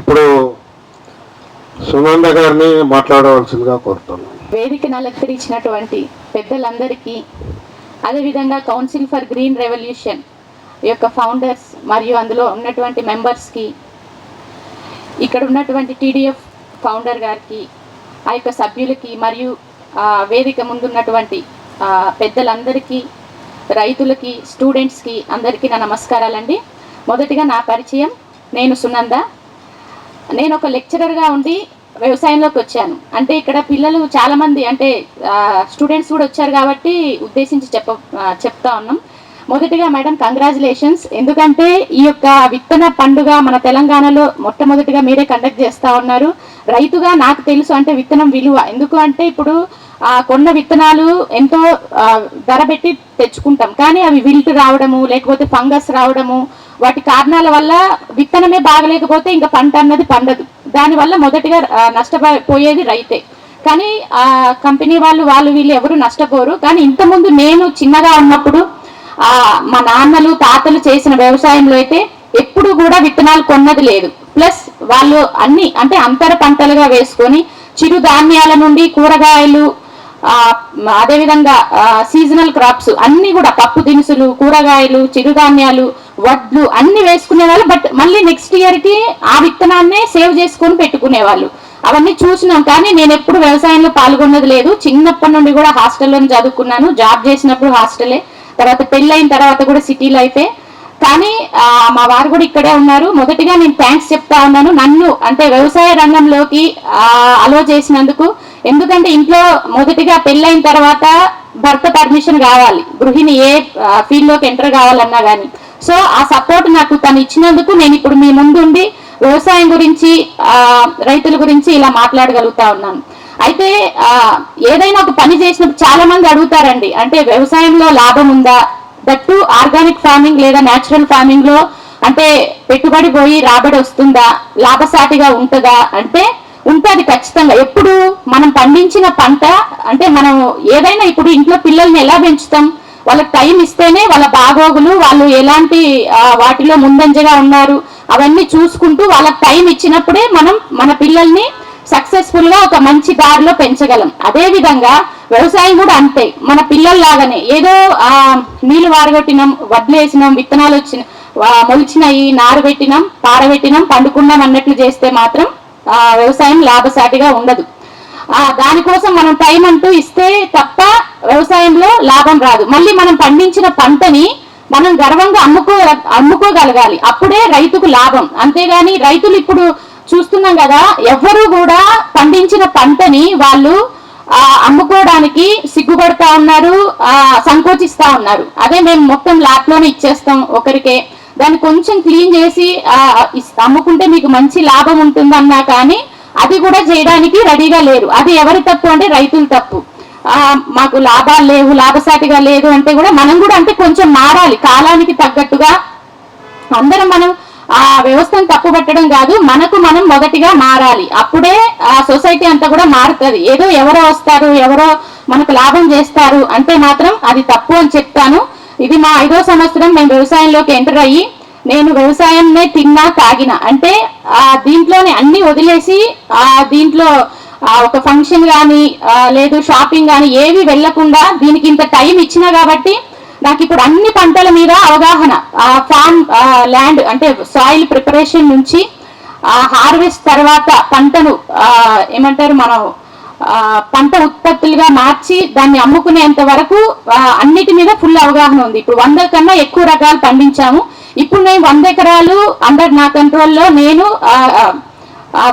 ఇప్పుడు సునంద గారిని మాట్లాడవలసిందిగా కోరుతున్నాను. వేదికను అలంకరించినటువంటి పెద్దలందరికీ అదేవిధంగా కౌన్సిల్ ఫర్ గ్రీన్ రెవల్యూషన్ యొక్క ఫౌండర్స్ మరియు అందులో ఉన్నటువంటి మెంబర్స్కి ఇక్కడ ఉన్నటువంటి టీడీఎఫ్ ఫౌండర్ గారికి ఆ యొక్క సభ్యులకి మరియు వేదిక ముందున్నటువంటి పెద్దలందరికీ రైతులకి స్టూడెంట్స్కి అందరికీ నా నమస్కారాలండి. మొదటిగా నా పరిచయం నేను సునంద. నేను ఒక లెక్చరర్గా ఉండి వ్యవసాయంలోకి వచ్చాను. అంటే ఇక్కడ పిల్లలు చాలామంది అంటే స్టూడెంట్స్ కూడా వచ్చారు కాబట్టి ఉద్దేశించి చెప్ప చెప్తా ఉన్నాం. మొదటిగా మేడం కంగ్రాచులేషన్స్ ఎందుకంటే ఈ యొక్క విత్తన పండుగ మన తెలంగాణలో మొట్టమొదటిగా మీరే కండక్ట్ చేస్తూ ఉన్నారు. రైతుగా నాకు తెలుసు అంటే విత్తనం విలువ. ఎందుకు అంటే ఇప్పుడు కొన్న విత్తనాలు ఎంతో ధర పెట్టి తెచ్చుకుంటాం. కానీ అవి విల్ట్ రావడము లేకపోతే ఫంగస్ రావడము వాటి కారణాల వల్ల విత్తనమే బాగలేకపోతే ఇంకా పంట అన్నది పండదు. దానివల్ల మొదటిగా నష్టపోయేది రైతే. కానీ ఆ కంపెనీ వాళ్ళు వాళ్ళు వీళ్ళు ఎవరు నష్టపోరు. కానీ ఇంతకుముందు నేను చిన్నగా ఉన్నప్పుడు ఆ మా నాన్నలు తాతలు చేసిన వ్యవసాయంలో అయితే ఎప్పుడు కూడా విత్తనాలు కొన్నది లేదు. ప్లస్ వాళ్ళు అన్ని అంటే అంతర పంటలుగా వేసుకొని చిరుధాన్యాల నుండి కూరగాయలు అదేవిధంగా సీజనల్ క్రాప్స్ అన్ని కూడా పప్పు దినుసులు కూరగాయలు చిరుధాన్యాలు వడ్లు అన్ని వేసుకునే వాళ్ళు బట్ మళ్ళీ నెక్స్ట్ ఇయర్కి ఆ విత్తనాన్నే సేవ్ చేసుకొని పెట్టుకునేవాళ్ళు. అవన్నీ చూసినాం కానీ నేను ఎప్పుడు వ్యవసాయంలో పాల్గొన్నది లేదు. చిన్నప్పటి నుండి కూడా హాస్టల్లో చదువుకున్నాను. జాబ్ చేసినప్పుడు హాస్టలే. తర్వాత పెళ్ళైన తర్వాత కూడా సిటీ లైఫే. కానీ మా వారు కూడా ఇక్కడే ఉన్నారు. మొదటిగా నేను థ్యాంక్స్ చెప్తా ఉన్నాను. నన్ను అంటే వ్యవసాయ రంగంలోకి అలో చేసినందుకు ఎందుకంటే ఇంట్లో మొదటిగా పెళ్ళైన తర్వాత భర్త పర్మిషన్ కావాలి. గృహిణి ఏ ఫీల్డ్లోకి ఎంటర్ కావాలన్నా కానీ సో ఆ సపోర్ట్ నాకు తను ఇచ్చినందుకు నేను ఇప్పుడు మీ ముందుండి వ్యవసాయం గురించి ఆ, రైతుల గురించి ఇలా మాట్లాడగలుగుతా ఉన్నాను. అయితే ఆ, ఏదైనా ఒక పని చేసినప్పుడు చాలా మంది అడుగుతారండి. అంటే వ్యవసాయంలో లాభం ఉందా? దట్టు ఆర్గానిక్ ఫార్మింగ్ లేదా న్యాచురల్ ఫార్మింగ్లో అంటే పెట్టుబడి పోయి రాబడి వస్తుందా? లాభసాటిగా ఉంటుందా? అంటే ఉంటది ఖచ్చితంగా. ఎప్పుడు మనం పండించిన పంట అంటే మనం ఏదైనా ఇప్పుడు ఇంట్లో పిల్లల్ని ఎలా పెంచుతాం? వాళ్ళకి టైం ఇస్తేనే వాళ్ళ బాగోగులు వాళ్ళు ఎలాంటి వాటిలో ముందంజగా ఉన్నారు అవన్నీ చూసుకుంటూ వాళ్ళకి టైం ఇచ్చినప్పుడే మనం మన పిల్లల్ని సక్సెస్ఫుల్గా ఒక మంచి దారిలో పెంచగలం. అదే విధంగా వ్యవసాయం కూడా అంతే. మన పిల్లల్లాగానే ఏదో ఆ నీళ్ళు వారగొట్టినాం వడ్లేసినాం విత్తనాలు వచ్చిన మొలిచినాయి నారు పెట్టినాం పారబెట్టినాం పండుకున్నాం అన్నట్లు చేస్తే మాత్రం వ్యవసాయం లాభసాటిగా ఉండదు. దానికోసం మనం టైం అంటూ ఇస్తే తప్ప వ్యవసాయంలో లాభం రాదు. మళ్ళీ మనం పండించిన పంటని మనం గర్వంగా అమ్ముకో అమ్ముకోగలగాలి. అప్పుడే రైతుకు లాభం. అంతేగాని రైతులు ఇప్పుడు చూస్తున్నాం కదా ఎవ్వరూ కూడా పండించిన పంటని వాళ్ళు అమ్ముకోవడానికి సిగ్గుపడతా ఉన్నారు ఆ, సంకోచిస్తా ఉన్నారు. అదే మేము మొత్తం ల్యాప్ ఇచ్చేస్తాం ఒకరికే. దాన్ని కొంచెం క్లీన్ చేసి అమ్ముకుంటే మీకు మంచి లాభం ఉంటుందన్నా కానీ అది కూడా చేయడానికి రెడీగా లేరు. అది ఎవరి తప్పు అంటే రైతుల తప్పు. మాకు లాభాలు లేవు లాభసాటిగా లేదు అంటే కూడా మనం కూడా అంటే కొంచెం మారాలి. కాలానికి తగ్గట్టుగా అందరం మనం ఆ వ్యవస్థను తప్పుపట్టడం కాదు మనకు మనం మొదటిగా మారాలి. అప్పుడే ఆ సొసైటీ అంతా కూడా మారుతుంది. ఏదో ఎవరో వస్తారు ఎవరో మనకు లాభం చేస్తారు అంటే మాత్రం అది తప్పు అని చెప్తాను. ఇది మా ఐదో సంవత్సరం మేము వ్యవసాయంలోకి ఎంటర్ అయ్యి నేను వ్యవసాయంనే తిన్నా తాగిన. అంటే ఆ దీంట్లోనే అన్ని వదిలేసి ఆ దీంట్లో ఒక ఫంక్షన్ కానీ లేదు షాపింగ్ కానీ ఏవి వెళ్ళకుండా దీనికి ఇంత టైం ఇచ్చినా కాబట్టి నాకు ఇప్పుడు అన్ని పంటల మీద అవగాహన. ఆ ఫార్మ్ ల్యాండ్ అంటే సాయిల్ ప్రిపరేషన్ నుంచి ఆ హార్వెస్ట్ తర్వాత పంటను ఏమంటారు మనం పంట ఉత్పత్తులుగా మార్చి దాన్ని అమ్ముకునేంత వరకు అన్నిటి మీద ఫుల్ అవగాహన ఉంది. ఇప్పుడు వంద కన్నా ఎక్కువ రకాలు పండించాము. ఇప్పుడు నేను వంద ఎకరాలు అండర్ నా కంట్రోల్లో నేను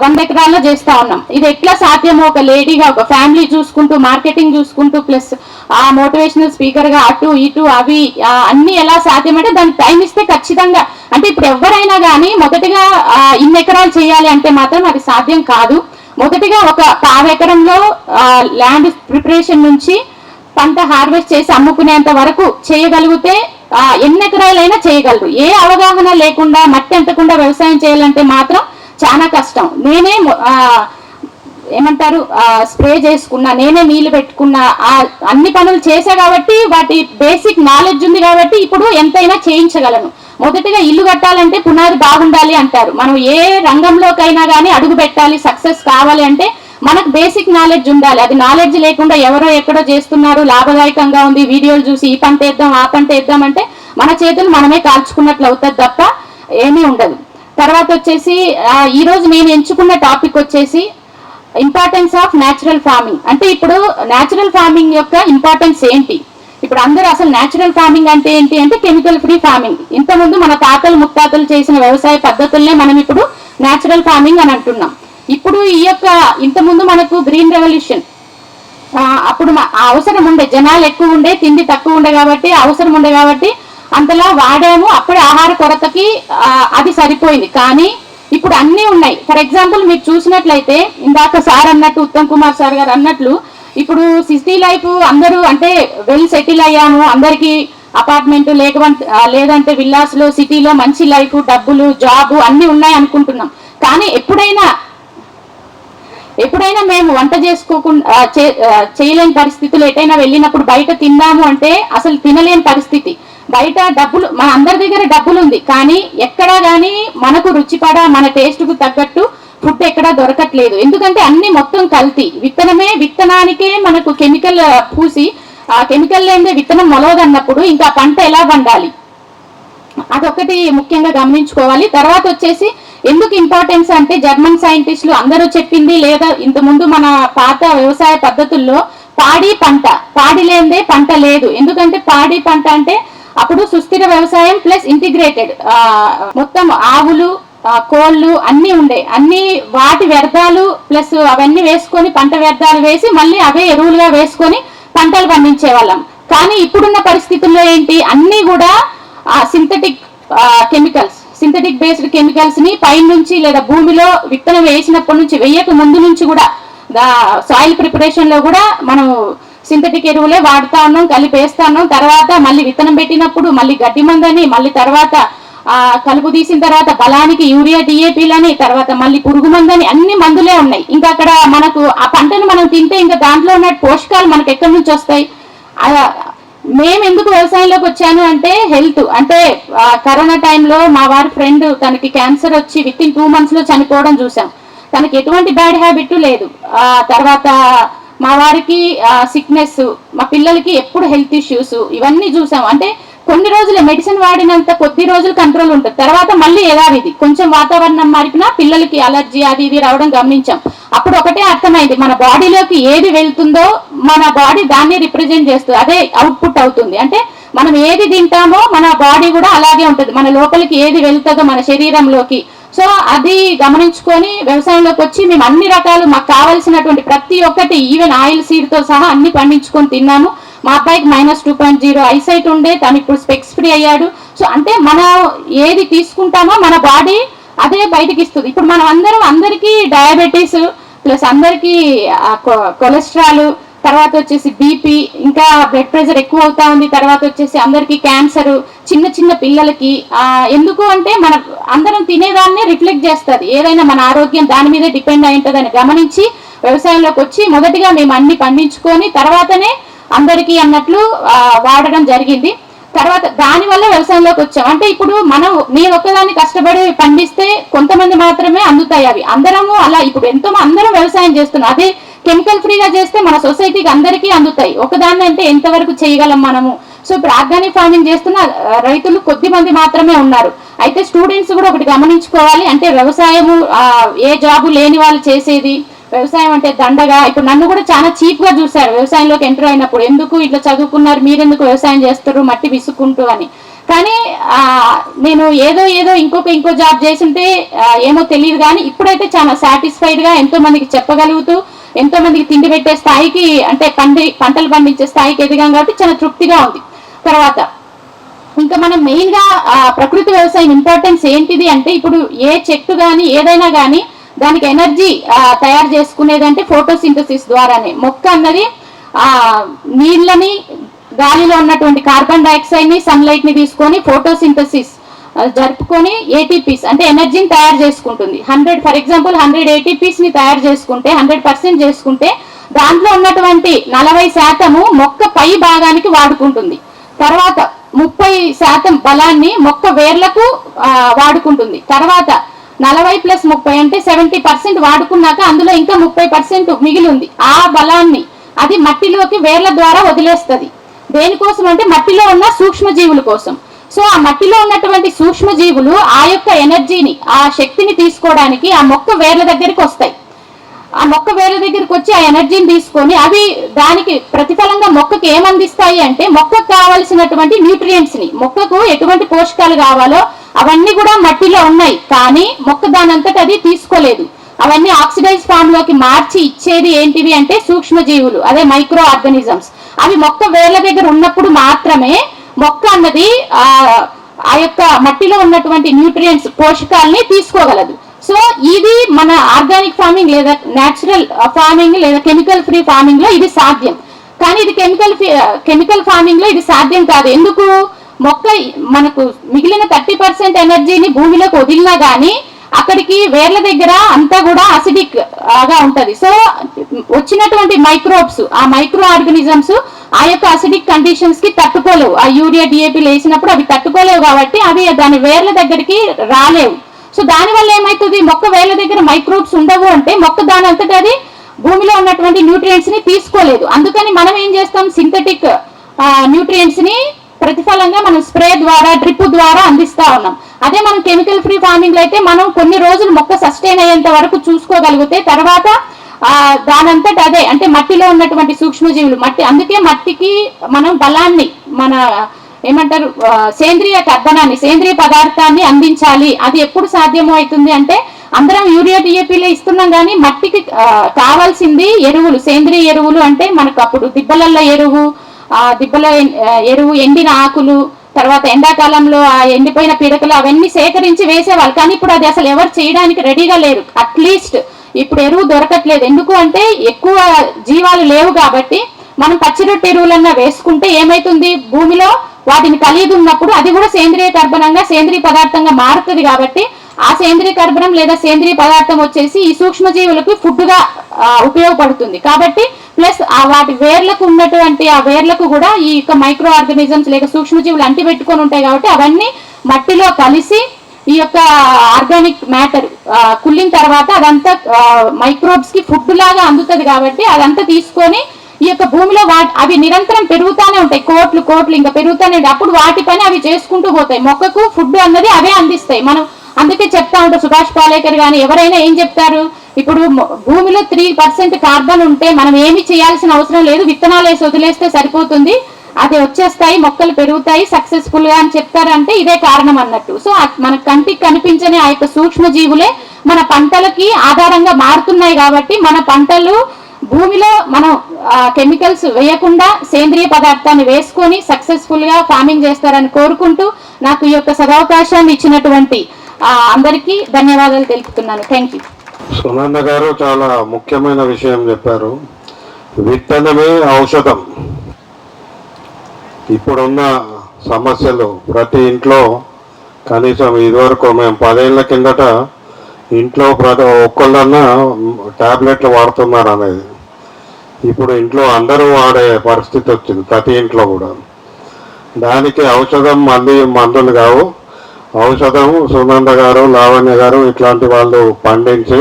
వంద ఎకరాల్లో చేస్తా ఉన్నాం. ఇది ఎట్లా సాధ్యమో ఒక లేడీగా ఒక ఫ్యామిలీ చూసుకుంటూ మార్కెటింగ్ చూసుకుంటూ ప్లస్ ఆ మోటివేషనల్ స్పీకర్గా అటు ఇటు అవి అన్నీ అన్ని ఎలా సాధ్యమంటే దానికి టైం ఇస్తే ఖచ్చితంగా. అంటే ఇప్పుడు ఎవరైనా కానీ మొదటిగా ఇన్ని ఎకరాలు చేయాలి అంటే మాత్రం అది సాధ్యం కాదు. మొదటిగా ఒక పావెకరంలో ల్యాండ్ ప్రిపరేషన్ నుంచి పంట హార్వెస్ట్ చేసి అమ్ముకునేంత వరకు చేయగలిగితే ఎన్ని ఎకరాలైనా చేయగలరు. ఏ అవగాహన లేకుండా మట్టి అంటకుండా వ్యవసాయం చేయాలంటే మాత్రం చాలా కష్టం. నేనే ఏమంటారు స్ప్రే చేసుకున్నా నేనే నీళ్ళు పెట్టుకున్నా ఆ అన్ని పనులు చేసా కాబట్టి వాటి బేసిక్ నాలెడ్జ్ ఉంది కాబట్టి ఇప్పుడు ఎంతైనా చేయించగలను. మొదటిగా ఇల్లు కట్టాలంటే పునాది బాగుండాలి అంటారు. మనం ఏ రంగంలోకైనా కానీ అడుగు పెట్టాలి సక్సెస్ కావాలి అంటే మనకు బేసిక్ నాలెడ్జ్ ఉండాలి. అది నాలెడ్జ్ లేకుండా ఎవరో ఎక్కడో చేస్తున్నారు లాభదాయకంగా ఉంది వీడియోలు చూసి ఈ పంట వేద్దాం ఆ పంట వేద్దాం అంటే మన చేతులు మనమే కాల్చుకున్నట్లు అవుతుంది తప్ప ఏమీ ఉండదు. తర్వాత వచ్చేసి ఈరోజు నేను ఎంచుకున్న టాపిక్ వచ్చేసి ఇంపార్టెన్స్ ఆఫ్ న్యాచురల్ ఫార్మింగ్ అంటే ఇప్పుడు న్యాచురల్ ఫార్మింగ్ యొక్క ఇంపార్టెన్స్ ఏంటి? ఇప్పుడు అందరూ అసలు న్యాచురల్ ఫార్మింగ్ అంటే ఏంటి అంటే కెమికల్ ఫ్రీ ఫార్మింగ్ ఇంతకుముందు మన తాతలు ముత్తాతలు చేసిన వ్యవసాయ పద్ధతుల్నే మనం ఇప్పుడు న్యాచురల్ ఫార్మింగ్ అని అంటున్నాం. ఇప్పుడు ఈ యొక్క ఇంతకుముందు మనకు గ్రీన్ రెవల్యూషన్ అప్పుడు అవసరం ఉండే జనాలు ఎక్కువ ఉండే తిండి తక్కువ ఉండే కాబట్టి అవసరం ఉండే కాబట్టి అంతలా వాడాము. అప్పుడే ఆహార కొరతకి అది సరిపోయింది. కానీ ఇప్పుడు అన్నీ ఉన్నాయి. ఫర్ ఎగ్జాంపుల్ మీరు చూసినట్లయితే ఇందాక సార్ అన్నట్టు ఉత్తమ్ కుమార్ సార్ గారు అన్నట్లు ఇప్పుడు సిటీ లైఫ్ అందరూ అంటే వెల్ సెటిల్ అయ్యాము. అందరికీ అపార్ట్మెంట్ లేకపోతే లేదంటే విల్లాస్లో సిటీలో మంచి లైఫ్ డబ్బులు జాబ్ అన్ని ఉన్నాయి అనుకుంటున్నాం. కానీ ఎప్పుడైనా ఎప్పుడైనా మేము వంట చేసుకోకుండా చేయలేని పరిస్థితులు ఎటైనా వెళ్ళినప్పుడు బయట తిందాము అంటే అసలు తినలేని పరిస్థితి. బయట డబ్బులు మన అందరి దగ్గర డబ్బులు ఉంది. కానీ ఎక్కడా కానీ మనకు రుచిపడ మన టేస్ట్కు తగ్గట్టు ఫుడ్ ఎక్కడా దొరకట్లేదు. ఎందుకంటే అన్ని మొత్తం కల్తీ. విత్తనమే విత్తనానికే మనకు కెమికల్ పూసి ఆ కెమికల్ లేనిదే విత్తనం మొలవదన్నప్పుడు ఇంకా పంట ఎలా పండాలి? అదొకటి ముఖ్యంగా గమనించుకోవాలి. తర్వాత వచ్చేసి ఎందుకు ఇంపార్టెన్స్ అంటే జర్మన్ సైంటిస్టులు అందరూ చెప్పింది లేదా ఇంత ముందు మన పాత వ్యవసాయ పద్ధతుల్లో పాడి పంట పాడి లేనిదే పంట లేదు. ఎందుకంటే పాడి పంట అంటే అప్పుడు సుస్థిర వ్యవసాయం ప్లస్ ఇంటిగ్రేటెడ్. మొత్తం ఆవులు కోళ్ళు అన్నీ ఉండే. అన్ని వాటి వ్యర్థాలు ప్లస్ అవన్నీ వేసుకొని పంట వ్యర్థాలు వేసి మళ్ళీ అవే ఎరువులుగా వేసుకొని పంటలు పండించే వాళ్ళం కానీ ఇప్పుడున్న పరిస్థితుల్లో ఏంటి? అన్నీ కూడా సింథటిక్ కెమికల్స్ సింథటిక్ బేస్డ్ కెమికల్స్ని పై నుంచి లేదా భూమిలో విత్తనం వేసినప్పటి నుంచి వెయ్యక ముందు నుంచి కూడా సాయిల్ ప్రిపరేషన్లో కూడా మనం సింథటిక్ ఎరువులే వాడుతా ఉన్నాం కలిపేస్తా ఉన్నాం. తర్వాత మళ్ళీ విత్తనం పెట్టినప్పుడు మళ్ళీ గడ్డి మందని మళ్ళీ తర్వాత ఆ కలుపు తీసిన తర్వాత బలానికి యూరియా డిఏపీలని తర్వాత మళ్ళీ పురుగు మందని అన్ని మందులే ఉన్నాయి. ఇంకా అక్కడ మనకు ఆ పంటను మనం తింటే ఇంకా దాంట్లో ఉన్న పోషకాలు మనకు ఎక్కడి నుంచి వస్తాయి? మేము ఎందుకు వ్యవసాయంలోకి వచ్చాను అంటే హెల్త్. అంటే కరోనా టైంలో మా వారి ఫ్రెండ్ తనకి క్యాన్సర్ వచ్చి విత్ ఇన్ టూ మంత్స్లో చనిపోవడం చూసాం. తనకి ఎటువంటి బ్యాడ్ హ్యాబిట్ లేదు. ఆ తర్వాత మా వారికి సిక్నెస్ మా పిల్లలకి ఎప్పుడు హెల్త్ ఇష్యూస్ ఇవన్నీ చూసాం. అంటే కొన్ని రోజులు మెడిసిన్ వాడినంత కొద్ది రోజులు కంట్రోల్ ఉంటుంది. తర్వాత మళ్ళీ యథావిధి. కొంచెం వాతావరణం మారిపినా పిల్లలకి అలర్జీ అది ఇది రావడం గమనించాం. అప్పుడు ఒకటే అర్థమైంది. మన బాడీలోకి ఏది వెళ్తుందో మన బాడీ దాన్ని రిప్రజెంట్ చేస్తుంది. అదే అవుట్పుట్ అవుతుంది. అంటే మనం ఏది తింటామో మన బాడీ కూడా అలాగే ఉంటుంది. మన లోపలికి ఏది వెళ్తుందో మన శరీరంలోకి. సో అది గమనించుకొని వ్యవసాయంలోకి వచ్చి మేము అన్ని రకాలు మాకు కావాల్సినటువంటి ప్రతి ఒక్కటి ఈవెన్ ఆయిల్ సీడ్తో సహా అన్ని పండించుకొని తిన్నాము మా అబ్బాయికి minus two point zero eyesight ఉండే తను ఇప్పుడు స్పెక్స్ ఫ్రీ అయ్యాడు. సో అంటే మనం ఏది తీసుకుంటామో మన బాడీ అదే బయటకి ఇస్తుంది. ఇప్పుడు మనం అందరం అందరికీ డయాబెటీస్ ప్లస్ అందరికీ కొలెస్ట్రాల్ తర్వాత వచ్చేసి బీపీ ఇంకా బ్లడ్ ప్రెషర్ ఎక్కువ అవుతా ఉంది. తర్వాత వచ్చేసి అందరికీ క్యాన్సర్ చిన్న చిన్న పిల్లలకి ఎందుకు అంటే మన అందరం తినేదాన్నే రిఫ్లెక్ట్ చేస్తుంది. ఏదైనా మన ఆరోగ్యం దాని మీదే డిపెండ్ అయి ఉంటుందని గమనించి వ్యవసాయంలోకి వచ్చి మొదటిగా మేము అన్ని పండించుకొని తర్వాతనే అందరికీ అన్నట్లు వాడడం జరిగింది. తర్వాత దాని వల్ల వ్యవసాయంలోకి వచ్చాం. అంటే ఇప్పుడు మనం నేను ఒక్కదాన్ని కష్టపడి పండిస్తే కొంతమంది మాత్రమే అందుతాయి అవి. అందరము అలా ఇప్పుడు ఎంతో అందరం వ్యవసాయం చేస్తున్నాం అదే కెమికల్ ఫ్రీగా చేస్తే మన సొసైటీకి అందరికీ అందుతాయి. ఒకదాన్ని అంటే ఎంతవరకు చేయగలం మనము? సో ఇప్పుడు ఆర్గానిక్ ఫార్మింగ్ చేస్తున్న రైతులు కొద్ది మంది మాత్రమే ఉన్నారు. అయితే స్టూడెంట్స్ కూడా ఒకటి గమనించుకోవాలి. అంటే వ్యవసాయము ఏ జాబు లేని వాళ్ళు చేసేది? వ్యవసాయం అంటే దండగా. ఇప్పుడు నన్ను కూడా చాలా చీప్గా చూశారు వ్యవసాయంలోకి ఎంటర్ అయినప్పుడు. ఎందుకు ఇట్లా చదువుకున్నారు? మీరెందుకు వ్యవసాయం చేస్తారు? మట్టి విసుక్కుంటూ అని. కానీ ఆ, నేను ఏదో ఏదో ఇంకొక ఇంకో జాబ్ చేసింటే ఏమో తెలియదు కానీ ఇప్పుడైతే చాలా సాటిస్ఫైడ్గా ఎంతో మందికి చెప్పగలుగుతూ ఎంతో మందికి తిండి పెట్టే స్థాయికి అంటే పండి పంటలు పండించే స్థాయికి ఎదిగాం కాబట్టి చాలా తృప్తిగా ఉంది. తర్వాత ఇంకా మనం మెయిన్గా ఆ, ప్రకృతి వ్యవసాయం ఇంపార్టెన్స్ ఏంటిది అంటే ఇప్పుడు ఏ చెట్టు కానీ ఏదైనా కానీ దానికి ఎనర్జీ తయారు చేసుకునేదంటే ఫోటోసింథసిస్ ద్వారానే. మొక్క అన్నది ఆ నీళ్ళని గాలిలో ఉన్నటువంటి కార్బన్ డైఆక్సైడ్ని సన్లైట్ని తీసుకొని ఫోటోసింథసిస్ జరుపుకొని ఏటీపీస్ అంటే ఎనర్జీని తయారు చేసుకుంటుంది. హండ్రెడ్ ఫర్ ఎగ్జాంపుల్ హండ్రెడ్ ఏటీపీస్ని తయారు చేసుకుంటే హండ్రెడ్ పర్సెంట్ చేసుకుంటే దాంట్లో ఉన్నటువంటి నలభై శాతము మొక్క పై భాగానికి వాడుకుంటుంది. తర్వాత ముప్పై శాతం బలాన్ని మొక్క వేర్లకు వాడుకుంటుంది. తర్వాత నలభై ప్లస్ ముప్పై అంటే సెవెంటీ పర్సెంట్ వాడుకున్నాక అందులో ఇంకా ముప్పై పర్సెంట్ మిగిలి ఉంది ఆ బలాన్ని అది మట్టిలోకి వేర్ల ద్వారా వదిలేస్తుంది. దేనికోసం అంటే మట్టిలో ఉన్న సూక్ష్మజీవుల కోసం. సో ఆ మట్టిలో ఉన్నటువంటి సూక్ష్మజీవులు ఆ యొక్క ఎనర్జీని ఆ శక్తిని తీసుకోవడానికి ఆ మొక్క వేర్ల దగ్గరికి వస్తాయి. ఆ మొక్క వేర్ల దగ్గరికి వచ్చి ఆ ఎనర్జీని తీసుకొని అవి దానికి ప్రతిఫలంగా మొక్కకి ఏమందిస్తాయి అంటే మొక్కకు కావలసినటువంటి న్యూట్రియంట్స్ని మొక్కకు ఎటువంటి పోషకాలు కావాలో అవన్నీ కూడా మట్టిలో ఉన్నాయి. కానీ మొక్క దానంతట అది తీసుకోలేదు. అవన్నీ ఆక్సిడైజ్ ఫామ్లోకి మార్చి ఇచ్చేది ఏంటివి అంటే సూక్ష్మజీవులు అదే మైక్రో ఆర్గానిజమ్స్ అవి మొక్క వేర్ల దగ్గర ఉన్నప్పుడు మాత్రమే మొక్క అన్నది ఆ యొక్క మట్టిలో ఉన్నటువంటి న్యూట్రియంట్స్ పోషకాలని తీసుకోగలదు. సో ఇది మన ఆర్గానిక్ ఫార్మింగ్ లేదా నేచురల్ ఫార్మింగ్ లేదా కెమికల్ ఫ్రీ ఫార్మింగ్లో ఇది సాధ్యం. కానీ ఇది కెమికల్ కెమికల్ ఫార్మింగ్లో ఇది సాధ్యం కాదు. ఎందుకు? మొక్క మనకు మిగిలిన థర్టీ పర్సెంట్ ఎనర్జీని భూమిలోకి వదిలినా గానీ అక్కడికి వేర్ల దగ్గర అంతా కూడా అసిడిక్గా ఉంటది. సో వచ్చినటువంటి మైక్రోబ్స్ ఆ మైక్రో ఆర్గనిజమ్స్ ఆ యొక్క అసిడిక్ కండిషన్స్కి తట్టుకోలేవు. ఆ యూరియా డిఏపి వేసినప్పుడు అవి తట్టుకోలేవు కాబట్టి అవి దాని వేర్ల దగ్గరికి రాలేవు. సో దాని వల్ల ఏమైతుంది? మొక్క వేర్ల దగ్గర మైక్రోబ్స్ ఉండవు అంటే మొక్క దాని అంతటా అది భూమిలో ఉన్నటువంటి న్యూట్రియంట్స్ని తీసుకోలేదు. అందుకని మనం ఏం చేస్తాం? సింథటిక్ న్యూట్రియంట్స్ని ప్రతిఫలంగా మనం స్ప్రే ద్వారా డ్రిప్ ద్వారా అందిస్తా ఉన్నాం. అదే మనం కెమికల్ ఫ్రీ ఫార్మింగ్లో అయితే మనం కొన్ని రోజులు మొక్క సస్టైన్ అయ్యేంత వరకు చూసుకోగలిగితే తర్వాత దానంతట అదే అంటే మట్టిలో ఉన్నటువంటి సూక్ష్మజీవులు మట్టి అందుకే మట్టికి మనం బలాన్ని మన ఏమంటారు సేంద్రియ కర్బనాన్ని సేంద్రియ పదార్థాన్ని అందించాలి. అది ఎప్పుడు సాధ్యమో అవుతుంది అంటే అందరం యూరియా డిఏపీలో ఇస్తున్నాం కానీ మట్టికి కావాల్సింది ఎరువులు సేంద్రియ ఎరువులు అంటే మనకు అప్పుడు దిబ్బలల్ల ఎరువు ఆ దిబ్బల ఎరువు ఎండిన ఆకులు తర్వాత ఎండాకాలంలో ఆ ఎండిపోయిన పిడకలు అవన్నీ సేకరించి వేసేవాళ్ళు. కానీ ఇప్పుడు అది అసలు ఎవరు చేయడానికి రెడీగా లేరు. అట్లీస్ట్ ఇప్పుడు ఎరువు దొరకట్లేదు. ఎందుకు అంటే ఎక్కువ జీవాలు లేవు కాబట్టి మనం పచ్చిరొట్టు ఎరువులన్నా వేసుకుంటే ఏమైతుంది? భూమిలో వాటిని కలిగి ఉన్నప్పుడు అది కూడా సేంద్రియ కర్బనంగా సేంద్రియ పదార్థంగా మారుతుంది కాబట్టి ఆ సేంద్రియ కర్బనం లేదా సేంద్రియ పదార్థం వచ్చేసి ఈ సూక్ష్మజీవులకు ఫుడ్గా ఉపయోగపడుతుంది. కాబట్టి ప్లస్ ఆ వాటి వేర్లకు ఉన్నటువంటి ఆ వేర్లకు కూడా ఈ యొక్క మైక్రో ఆర్గనిజమ్స్ లేక సూక్ష్మజీవులు అంటి పెట్టుకొని ఉంటాయి కాబట్టి అవన్నీ మట్టిలో కలిసి ఈ యొక్క ఆర్గానిక్ మ్యాటర్ కుళ్ళిన తర్వాత అదంతా మైక్రోబ్స్కి ఫుడ్ లాగా అందుతుంది కాబట్టి అదంతా తీసుకొని ఈ యొక్క భూమిలో వా- అవి నిరంతరం పెరుగుతూనే ఉంటాయి. కోట్లు కోట్లు ఇంకా పెరుగుతూనే ఉంటాయి. అప్పుడు వాటి పని అవి చేసుకుంటూ పోతాయి. మొక్కకు ఫుడ్ అన్నది అవే అందిస్తాయి. మనం అందుకే చెప్తా ఉంటారు సుభాష్ పాలేకర్ కానీ ఎవరైనా ఏం చెప్తారు? ఇప్పుడు భూమిలో త్రీ పర్సెంట్ కార్బన్ ఉంటే మనం ఏమి చేయాల్సిన అవసరం లేదు. విత్తనాలు వేసి వదిలేస్తే సరిపోతుంది. అది వచ్చేస్తాయి మొక్కలు పెరుగుతాయి సక్సెస్ఫుల్గా అని చెప్తారంటే ఇదే కారణం అన్నట్టు. సో మన కంటికి కనిపించని ఆ యొక్క సూక్ష్మ జీవులే మన పంటలకి ఆధారంగా మారుతున్నాయి కాబట్టి మన పంటలు భూమిలో మనం కెమికల్స్ వేయకుండా సేంద్రియ పదార్థాన్ని వేసుకొని సక్సెస్ఫుల్గా ఫార్మింగ్ చేస్తారని కోరుకుంటూ నాకు ఈ యొక్క సదవకాశాన్ని ఇచ్చినటువంటి అందరికీ ధన్యవాదాలు తెలుపుతున్నాను. థ్యాంక్ యూ సునంద గారు చాలా ముఖ్యమైన విషయం చెప్పారు. విత్తనమే ఔషధం. ఇప్పుడున్న సమస్యలు ప్రతి ఇంట్లో కనీసం ఇదివరకు మేము పదేళ్ళ కిందట ఇంట్లో ప్రతి ఒక్కళ్ళన్నా టాబ్లెట్లు వాడుతున్నారు అనేది. ఇప్పుడు ఇంట్లో అందరూ వాడే పరిస్థితి వచ్చింది ప్రతి ఇంట్లో కూడా. దానికి ఔషధం మంది మందులు కావు. ఔషధం సునంద గారు లావణ్య గారు ఇట్లాంటి వాళ్ళు పండించే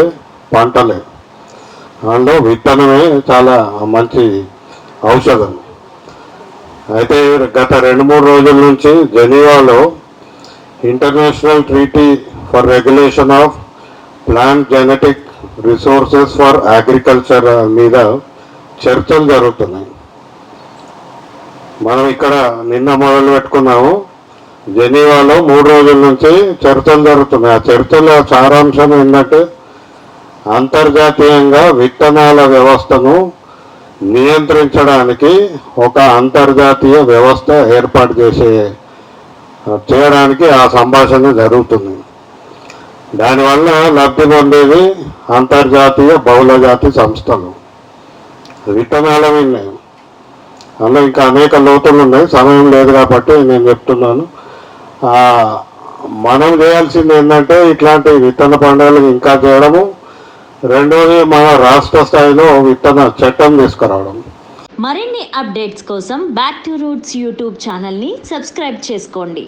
పంటలే. అందులో విత్తనమే చాలా మంచి ఔషధం. అయితే గత రెండు మూడు రోజుల నుంచి జెనీవాలో international treaty for regulation of plant genetic resources for agriculture మీద చర్చలు జరుగుతున్నాయి. మనం ఇక్కడ నిన్న మొదలు పెట్టుకున్నాము జెనీవాలో మూడు రోజుల నుంచి చర్చలు జరుగుతున్నాయి. ఆ చర్చల సారాంశం ఏంటంటే అంతర్జాతీయంగా విత్తనాల వ్యవస్థను నియంత్రించడానికి ఒక అంతర్జాతీయ వ్యవస్థ ఏర్పాటు చేసే చేయడానికి ఆ సంభాషణ జరుగుతుంది. దానివల్ల లబ్ధి పొందేవి అంతర్జాతీయ బహుళజాతి సంస్థలు. విత్తనాల ఉన్నాయి అందులో ఇంకా అనేక లోతులు ఉన్నాయి. సమయం లేదు కాబట్టి నేను చెప్తున్నాను. మనం చేయాల్సింది ఏంటంటే ఇట్లాంటి విత్తన పండుగలు ఇంకా చేయడము. రెండోది మన రాష్ట్ర స్థాయిలో విత్తన చట్టం తీసుకురావడం. మరిన్ని అప్డేట్స్ కోసం బ్యాక్ టు రూట్స్ యూట్యూబ్ ఛానల్ని సబ్స్క్రైబ్ చేసుకోండి.